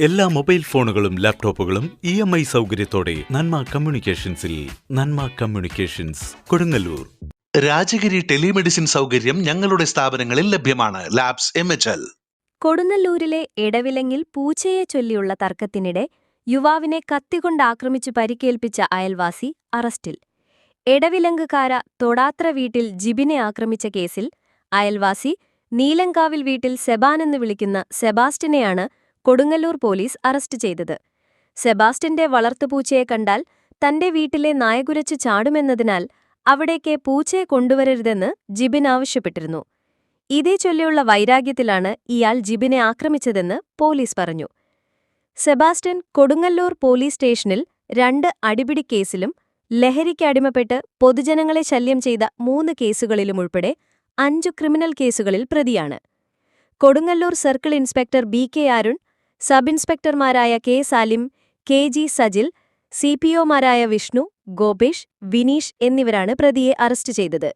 എല്ലാ മൊബൈൽ ഫോണുകളും ലാപ്ടോപ്പുകളും ഇ എം ഐ സൗകര്യത്തോടെ നന്മ കമ്മ്യൂണിക്കേഷൻസിൽ നന്മ കമ്മ്യൂണിക്കേഷൻസ് കൊടുങ്ങല്ലൂർ. രാജഗിരി ടെലിമെഡിസിൻ സൗകര്യം ഞങ്ങളുടെ സ്ഥാപനങ്ങളിൽ ലഭ്യമാണ്. Labs M H L. കൊടുങ്ങല്ലൂരിലെ ഇടവിലങ്ങിൽ പൂച്ചയെ ചൊല്ലിയുള്ള തർക്കത്തിനിടെ യുവാവിനെ കത്തികൊണ്ട് ആക്രമിച്ചു പരിക്കേൽപ്പിച്ച അയൽവാസി അറസ്റ്റിൽ. എടവിലങ്കുകാര തൊടാത്ര വീട്ടിൽ ജിബിനെ ആക്രമിച്ച കേസിൽ അയൽവാസി നീലങ്കാവിൽ വീട്ടിൽ സെബാനെന്ന് വിളിക്കുന്ന സെബാസ്റ്റ്യനെയാണ് കൊടുങ്ങല്ലൂർ പോലീസ് അറസ്റ്റ് ചെയ്തത്. സെബാസ്റ്റ്യന്റെ വളർത്തുപൂച്ചയെ കണ്ടാൽ തന്റെ വീട്ടിലെ നായകുരച്ച് ചാടുമെന്നതിനാൽ അവിടേക്ക് പൂച്ചയെ കൊണ്ടുവരരുതെന്ന് ജിബിൻ ആവശ്യപ്പെട്ടിരുന്നു. ഇതേ ചൊല്ലിയുള്ള വൈരാഗ്യത്തിലാണ് ഇയാൾ ജിബിനെ ആക്രമിച്ചതെന്ന് പോലീസ് പറഞ്ഞു. സെബാസ്റ്റ്യൻ കൊടുങ്ങല്ലൂർ പോലീസ് സ്റ്റേഷനിൽ രണ്ട് അടിപിടി കേസിലും ലഹരിക്ക് അടിമപ്പെട്ട് പൊതുജനങ്ങളെ ശല്യം ചെയ്ത മൂന്ന് കേസുകളിലും ഉൾപ്പെടെ അഞ്ചു ക്രിമിനൽ കേസുകളിൽ പ്രതിയാണ്. Kodungallur circle inspector B K Arun sub ഇൻസ്പെക്ടർമാരായ K Salim K G Sajil C P ഒമാരായ Vishnu Gopesh Vineesh എന്നിവരാണ് പ്രതിയെ അറസ്റ്റ് ചെയ്തത്.